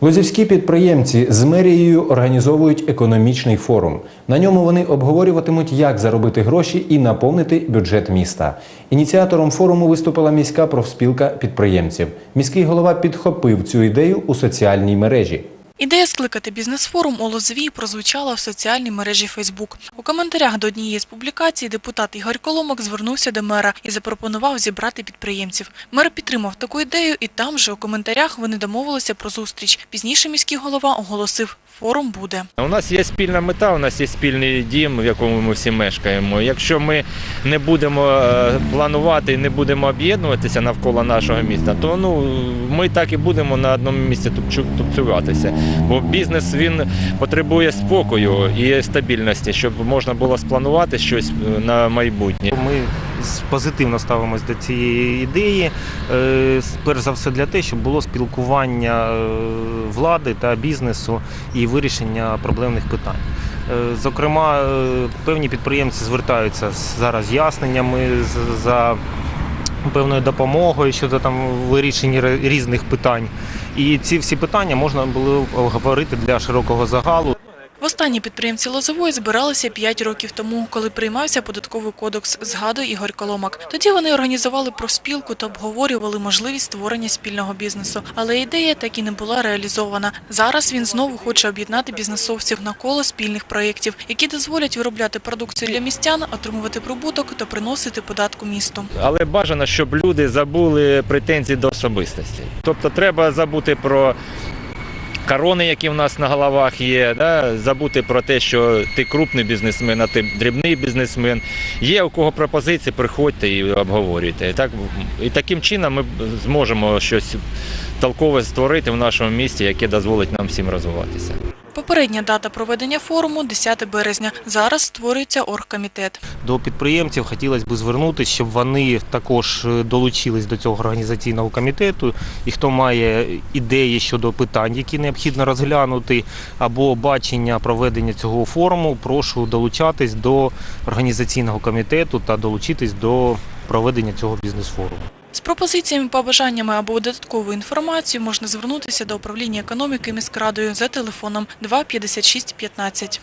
Лозівські підприємці з мерією організовують економічний форум. На ньому вони обговорюватимуть, як заробити гроші і наповнити бюджет міста. Ініціатором форуму виступила міська профспілка підприємців. Міський голова підхопив цю ідею у соціальній мережі. Ідея скликати бізнес-форум у Лозовій прозвучала в соціальній мережі Фейсбук. У коментарях до однієї з публікацій депутат Ігор Коломок звернувся до мера і запропонував зібрати підприємців. Мер підтримав таку ідею, і там же у коментарях вони домовилися про зустріч. Пізніше міський голова оголосив, форум буде. У нас є спільна мета, у нас є спільний дім, в якому ми всі мешкаємо. Якщо ми не будемо е, планувати і не будемо об'єднуватися навколо нашого міста, то ну ми так і будемо на одному місці тупцюватися. Бо бізнес він потребує спокою і стабільності, щоб можна було спланувати щось е, на майбутнє. Ми позитивно ставимось до цієї ідеї. Е, Перш за все для те, щоб було спілкування е, влади та бізнесу і вирішення проблемних питань. Е, Зокрема, певні підприємці звертаються з зараз з ясненнями за певною допомогою щодо там вирішення різних питань. І ці всі питання можна було обговорити для широкого загалу. Востаннє підприємці Лозової збиралися 5 років тому, коли приймався податковий кодекс, згадує Ігор Коломак. Тоді вони організували профспілку та обговорювали можливість створення спільного бізнесу. Але ідея так і не була реалізована. Зараз він знову хоче об'єднати бізнесовців навколо спільних проєктів, які дозволять виробляти продукцію для містян, отримувати прибуток та приносити податку місту. Але бажано, щоб люди забули претензії до особистості. Тобто треба забути про корони, які в нас на головах є, да? забути про те, що ти крупний бізнесмен, а ти дрібний бізнесмен. Є у кого пропозиції, приходьте і обговорюйте. Так, і таким чином ми зможемо щось толкове створити в нашому місті, яке дозволить нам всім розвиватися. Попередня дата проведення форуму 10 березня. Зараз створюється оргкомітет. До підприємців хотілося б звернутися, щоб вони також е, долучились до цього організаційного комітету. І хто має ідеї щодо питань, які необхідно розглянути, або бачення проведення цього форуму, прошу долучатись до організаційного комітету та долучитись до проведення цього бізнес-форуму. З пропозиціями, побажаннями або додатковою інформацією можна звернутися до управління економіки міськрадою за телефоном 2 56 15.